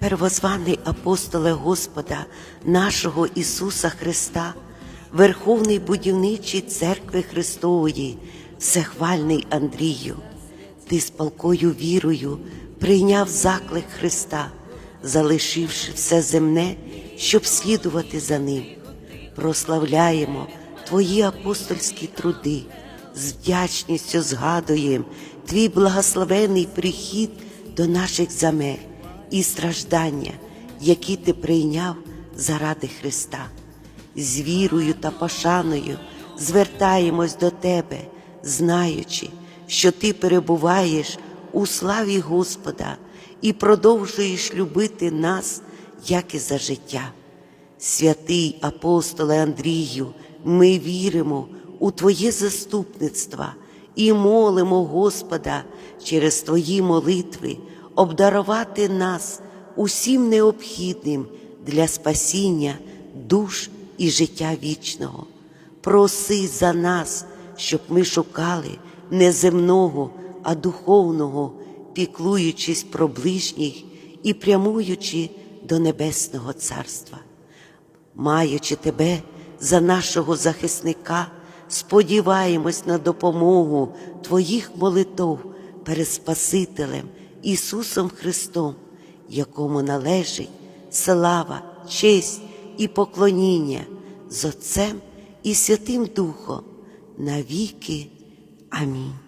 первозваний апостоле Господа нашого Ісуса Христа, Верховний будівничий церкви Христової, всехвальний Андрію, ти з палкою вірою прийняв заклик Христа, залишивши все земне, щоб слідувати за ним. Прославляємо Твої апостольські труди, з вдячністю згадуємо Твій благословений прихід до наших земель і страждання, які Ти прийняв заради Христа. З вірою та пошаною звертаємось до Тебе, знаючи, що Ти перебуваєш у славі Господа і продовжуєш любити нас, як і за життя. Святий апостоле Андрію, ми віримо у Твоє заступництво і молимо Господа через Твої молитви обдарувати нас усім необхідним для спасіння душ і життя вічного. Проси за нас, щоб ми шукали не земного, а духовного, піклуючись про ближніх і прямуючи до Небесного Царства маючи тебе за нашого захисника, сподіваємось на допомогу Твоїх молитов перед Спасителем Ісусом Христом, якому належить слава, честь і поклоніння з Отцем і Святим Духом навіки. Амінь.